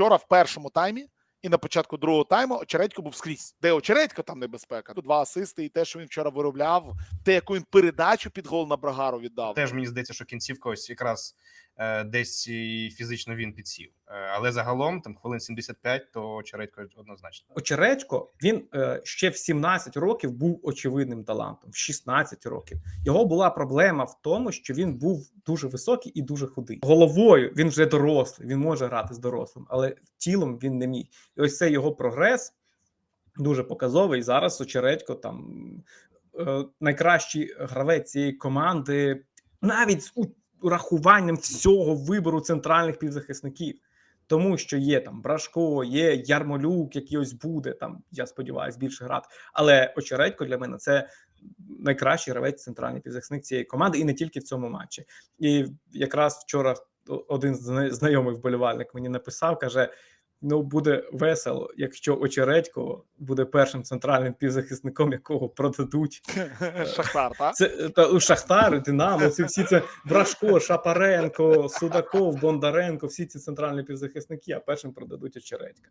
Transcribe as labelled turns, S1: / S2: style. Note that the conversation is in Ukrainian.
S1: вчора в першому таймі і на початку другого тайму Очередько був скрізь. Де Очередько, там небезпека. Два асисти, і те, що він вчора виробляв, те, яку він передачу під гол на Брагару віддав.
S2: Теж мені здається, що кінцівка ось якраз десь і фізично він підсів. Е, але загалом там хвилин 75, то Чередько однозначно.
S3: Очередько він е, ще в 17 років був очевидним талантом, в 16 років. Його була проблема в тому, що він був дуже високий і дуже худий. Головою він вже дорослий, він може грати з дорослим, але тілом він не міг. І ось цей його прогрес дуже показовий. Зараз Очередько там е, найкращий гравець цієї команди, навіть з урахуванням всього вибору центральних півзахисників тому що є там Брашко, є Ярмолюк, який ось буде там. Я сподіваюся, більше грати. Але Очередько для мене це найкращий гравець центральний півзахисник цієї команди, і не тільки в цьому матчі. І якраз вчора один з знайомий вболівальник мені написав, каже. Ну, буде весело, якщо Очередько буде першим центральним півзахисником, якого продадуть.
S1: Шахтар, так?
S3: Це та, Шахтар, Динамо, ці всі це Брашко, Шапаренко, Судаков, Бондаренко, всі ці центральні півзахисники, а першим продадуть Очередька.